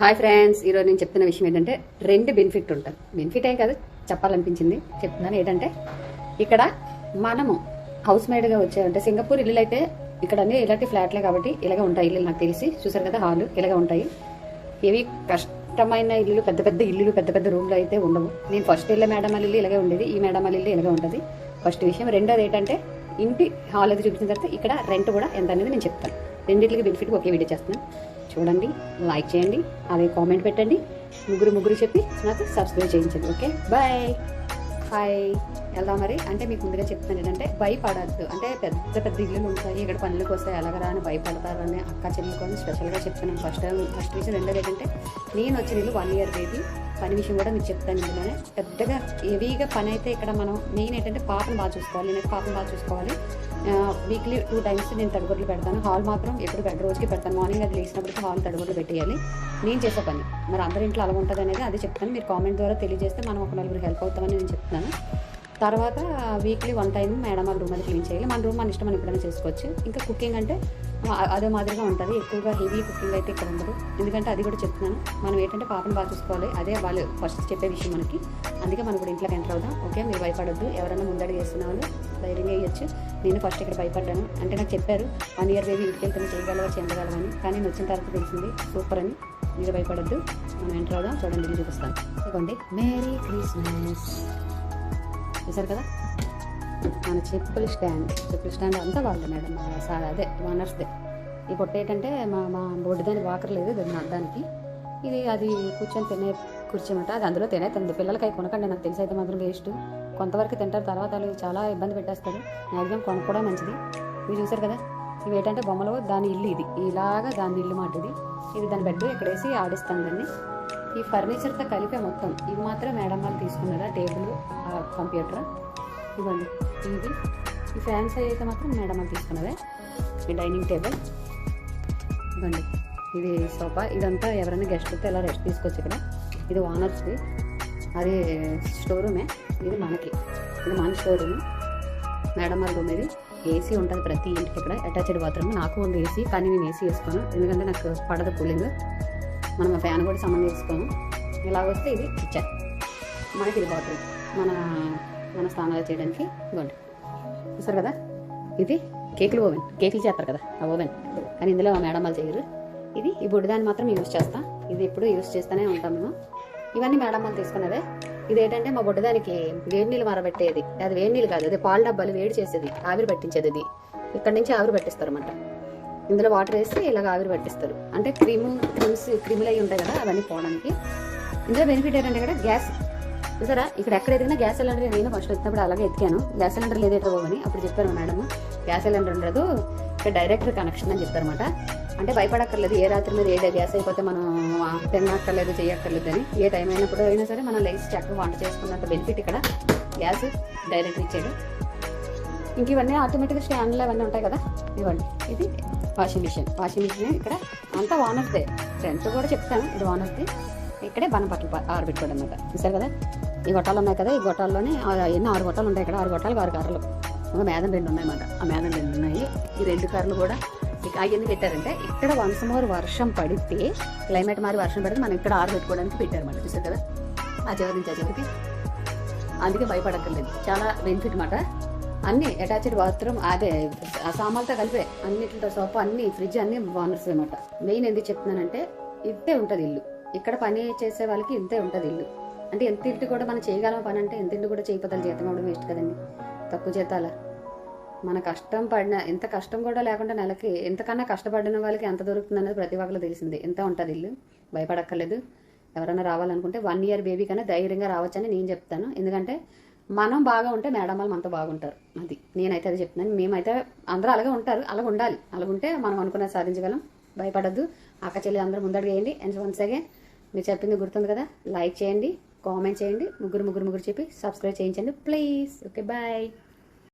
Hi friends ఈరోజు నేను చెప్తున్న విషయం ఏంటంటే రెండు బెనిఫిట్ ఉంటుంది బెనిఫిట్ ఏ కాదు చెప్పాలనిపించింది. చెప్తున్నాను ఏంటంటే ఇక్కడ మనము హౌస్ మేడ్గా వచ్చే సింగపూర్ ఇల్లులు అయితే ఇక్కడ అన్ని ఇలాంటి ఫ్లాట్లే కాబట్టి ఇలాగే ఉంటాయి ఇల్లు నాకు తెలిసి. చూసారు కదా హాల్ ఇలాగే ఉంటాయి. ఇవి కష్టమైన ఇల్లులు పెద్ద పెద్ద ఇల్లులు పెద్ద పెద్ద రూమ్లు అయితే ఉండవు. నేను ఫస్ట్ ఇల్లు మేడం ఇల్లు ఇలాగే ఉండేది ఈ మేడం ఇల్లు ఇలాగే ఉంటుంది. ఫస్ట్ విషయం. రెండోది ఏంటంటే ఇంటి హాల్ అది చూపించిన తర్వాత ఇక్కడ రెంట్ కూడా ఎంత అనేది నేను చెప్తాను. రెండింటికి బెనిఫిట్ ఒకే వీడియో చేస్తున్నాను. చూడండి లైక్ చేయండి అలాగే కామెంట్ పెట్టండి. ముగ్గురు ముగ్గురు చెప్పి నాకు సబ్స్క్రైబ్ చేయించండి ఓకే బాయ్ హాయ్ వెళ్దాం మరి? అంటే మీకు ముందుగా చెప్తాను ఏంటంటే భయపడద్దు. అంటే పెద్ద పెద్ద ఇల్లులు ఉంటాయి ఇక్కడ పనులకు వస్తాయి ఎలాగరా అని భయపడతారని అక్క చెల్లి కోసం స్పెషల్గా చెప్తున్నాను. ఫస్ట్ ఫస్ట్ విషయం రెండోది ఏంటంటే నేను వచ్చిన ఇల్లు వన్ ఇయర్ బేబీ పని విషయం కూడా మీకు చెప్తాను ఇందులోనే. పెద్దగా హెవీగా పని అయితే ఇక్కడ మనం మెయిన్ ఏంటంటే పాపను బాగా చూసుకోవాలి. నేను పాపను బాగా చూసుకోవాలి. వీక్లీ టూ టైమ్స్ నేను తడుగుడ్లు పెడతాను. హాల్ మాత్రం ఎప్పుడు బెడ్ రోజుకి పెడతాను. మార్నింగ్ అది లేచినప్పటికీ హాల్ తడుగుడ్లు పెట్టేయాలి. నేను చేసే పని. మరి అందరి ఇంట్లో అలా ఉంటుంది అనేది అది చెప్తాను. మీరు కామెంట్ ద్వారా తెలియజేస్తే మనం ఒక నలుగురు హెల్ప్ అవుతామని నేను చెప్తున్నాను. తర్వాత వీక్లీ వన్ టైం మేడం వాళ్ళ రూమ్ అది క్లీన్ చేయాలి. మన రూమ్ మన ఇష్టం మనం ఎప్పుడైనా చేసుకోవచ్చు. ఇంకా కుకింగ్ అంటే అదే మాదిరిగా ఉంటుంది. ఎక్కువగా హెవీ కుకింగ్ అయితే ఇక్కడ ఉండదు. ఎందుకంటే అది కూడా చెప్తున్నాను. మనం ఏంటంటే పాపను బాగా చూసుకోవాలి. అదే వాళ్ళు ఫస్ట్ చెప్పే విషయం మనకి. అందుకే మనం కూడా ఇంట్లోకి ఎంటర్ అవుదాం. ఓకే మీరు భయపడొద్దు. ఎవరైనా ముందడుగు చేస్తున్న వాళ్ళు ధైర్యంగా వేయచ్చు. నేను ఫస్ట్ ఇక్కడ భయపడ్డాను. అంటే నాకు చెప్పారు వన్ ఇయర్ బేబీ ఇంటికి వెళ్తే చేయగలవా చేయగలవని కానీ నేను వచ్చిన తర్వాత తెలిసింది సూపర్ అని. మీరు భయపడొద్దు. మనం ఎంటర్ అవుదాం. చూడండి చూపిస్తాను. ఇదిగోండి. Merry Christmas. చూసారు కదా? మన చెప్పుల స్టాండ్ చెప్పుల స్టాండ్ అంతా వాళ్ళే మేడం మా సార్ అదే ఓనర్స్దే ఈ పొట్ట ఏంటంటే మా మా బొడ్డు దానికి వాకర్ లేదు ఇది ఇది అది కూర్చొని తినే కూర్చోమాట అది అందులో తినే తింది. పిల్లలకి అవి కొనకండి నాకు తెలిసి అయితే మాత్రం వేస్ట్. కొంతవరకు తింటారు తర్వాత వాళ్ళు చాలా ఇబ్బంది పెట్టేస్తారు. మ్యాక్సిమం కొనుక్కోవడం మంచిది. ఇవి చూసారు కదా ఇవి ఏంటంటే బొమ్మలు దాని ఇల్లు ఇది. ఇలాగా దాని ఇల్లు మాట ఇది. ఇది దాని బెడ్ ఇక్కడ వేసి ఆడిస్తాను దాన్ని. ఈ ఫర్నిచర్తో కలిపే మొత్తం. ఇవి మాత్రం మేడం వాళ్ళు తీసుకున్నారా టేబుల్ కంప్యూటర్ ఇవ్వండి. ఇది ఈ ఫ్యాన్స్ అయితే మాత్రం మేడం అది తీసుకున్నదే ఈ డైనింగ్ టేబుల్. ఇవ్వండి. ఇది సోఫా. ఇదంతా ఎవరైనా గెస్ట్ వస్తే ఎలా రెస్ట్ తీసుకోవచ్చు ఇక్కడ. ఇది ఓనర్స్ది. అది స్టోర్ రూమే. ఇది మనకి. ఇది మన స్టోర్ రూమ్. మేడం వాళ్ళ రూమ్ ఇది. ఏసీ ఉంటుంది ప్రతి ఇంటికి ఇక్కడ. Attached bathroom. నాకు ఉంది ఏసీ కానీ నేను ఏసీ వేసుకోను. ఎందుకంటే నాకు పడదు కూలింగ్. మనం ఫ్యాన్ కూడా సంబంధించుకోము. ఇలా వస్తే ఇది కిచెన్. మనకి ఇది బాత్రూమ్. మన మన స్నానాలు చేయడానికి ఇవ్వండి. చూస్తారు కదా? ఇది కేకులు ఓవెన్. కేకులు చేస్తారు కదా? ఆ ఓవెన్. కానీ ఇందులో మేడం వాళ్ళు చేయరు. ఇది ఈ బుడ్డిదాన్ని మాత్రం యూజ్ చేస్తాం. ఇది ఎప్పుడు యూజ్ చేస్తూనే ఉంటాం మేము. ఇవన్నీ మేడం వాళ్ళు తీసుకున్నదే ఇది ఏంటంటే మా బుడ్డదానికి వేడి నీళ్ళు మరబెట్టేది. అది వేడి నీళ్ళు కాదు అది పాల డబ్బాలు వేడి చేసేది. ఆవిరి పట్టించేది ఇది ఇక్కడ నుంచి ఆవిరి పట్టిస్తారు అనమాట ఇందులో వాటర్ వేసి ఇలాగ ఆవిరి పట్టిస్తారు. అంటే క్రీము క్రీమ్స్ క్రీములు అవి ఉంటాయి కదా అవన్నీ పోవడానికి. ఇందులో బెనిఫిట్ ఏంటంటే కదా గ్యాస్ చూసారా? ఇక్కడ ఎక్కడ ఎదిగినా గ్యాస్ సిలిండర్ నేను ఫస్ట్ వచ్చినప్పుడు అలాగే ఎత్తికాను గ్యాస్ సిలిండర్ లేదేటో అని అప్పుడు చెప్పారు మేడం గ్యాస్ సిలిండర్ ఉండదు. ఇక్కడ డైరెక్ట్ కనెక్షన్ అని చెప్పారన్నమాట. అంటే భయపడక్కర్లేదు. ఏ రాత్రి మీద ఏ గ్యాస్ అయిపోతే మనం తినక్కర్లేదు చేయక్కర్లేదు అని. ఏ టైం అయినప్పుడు అయినా సరే మనం లేచి చక్కగా వంట చేసుకున్నంత బెనిఫిట్ ఇక్కడ. గ్యాస్ డైరెక్ట్ ఇచ్చాడు. ఇంక ఇవన్నీ ఆటోమేటిక్గా స్టాండ్లు అవన్నీ ఉంటాయి కదా? ఇవ్వండి. ఇది వాషింగ్ మిషన్. వాషింగ్ మిషన్ ఇక్కడ అంతా ఓనర్స్దే ఫ్రెండ్స్ కూడా చెప్తాను. ఇది ఓనర్స్ది ఇక్కడే బన బట్టలు ప- ఆరబెట్టుకోవడం అనమాట చూసారు కదా? ఈ గొట్టాలు ఉన్నాయి కదా ఈ గొట్టాల్లోనే ఎన్ని ఆరు గొట్టాలు ఉంటాయి ఇక్కడ. ఆరు గొట్టాలు ఆరు కార్లు ఇంకా మేదం రెండు ఉన్నాయి అన్నమాట. ఆ మేదం రెండు ఉన్నాయి. ఈ రెండు కార్లు కూడా ఇక ఎందుకు పెట్టారంటే ఇక్కడ వన్స్ మోర్ వర్షం పడితే క్లైమేట్ మారి వర్షం పడితే మనం ఇక్కడ ఆరు పెట్టుకోవడానికి పెట్టారన్నమాట. చూసారు కదా? ఆ చివరి నుంచి ఆ చివరికి. అందుకే భయపడక్కర్లేదు. చాలా బెనిఫిట్ మాట అన్ని అటాచ్డ్ బాత్రూమ్ అదే ఆ సామాన్లతో కలిపే అన్నిటితో సోఫా అన్ని ఫ్రిడ్జ్ అన్ని బానర్స్ అనమాట మెయిన్ ఎందుకు చెప్తున్నానంటే ఇంతే ఉంటుంది ఇల్లు. ఇక్కడ పని చేసే వాళ్ళకి ఇంతే ఉంటుంది ఇల్లు. అంటే ఎంత ఇంటి కూడా మనం చేయగలం పని అంటే ఎంత ఇంటి కూడా చేయకపోతే జీతం అవ్వడం వేస్ట్ కదండి. తక్కువ జీతాల మన కష్టం పడిన ఎంత కష్టం కూడా లేకుండా నెలకి ఎంతకన్నా కష్టపడిన వాళ్ళకి ఎంత దొరుకుతుంది అనేది ప్రతి ఒక్కరు తెలిసింది. ఎంత ఉంటుంది ఇల్లు? భయపడక్కర్లేదు. ఎవరైనా రావాలనుకుంటే వన్ ఇయర్ బేబీ కన్నా ధైర్యంగా రావచ్చని నేను చెప్తాను. ఎందుకంటే మనం బాగా ఉంటే మేడం వాళ్ళు మనతో బాగుంటారు. అది నేనైతే అది చెప్తున్నాను. మేమైతే అందరూ అలాగే ఉంటారు. అలాగ ఉండాలి. అలా ఉంటే మనం అనుకున్నది సాధించగలం. భయపడద్దు. అక్క చెల్లి అందరూ ముందడుగు వేయండి. అండ్ వన్స్ అగైన్ మీరు చెప్పింది గుర్తుంది కదా. లైక్ చేయండి. కామెంట్ చేయండి. ముగ్గురు ముగ్గురు ముగ్గురు చెప్పి సబ్స్క్రైబ్ చేయించండి. ప్లీజ్. Okay bye.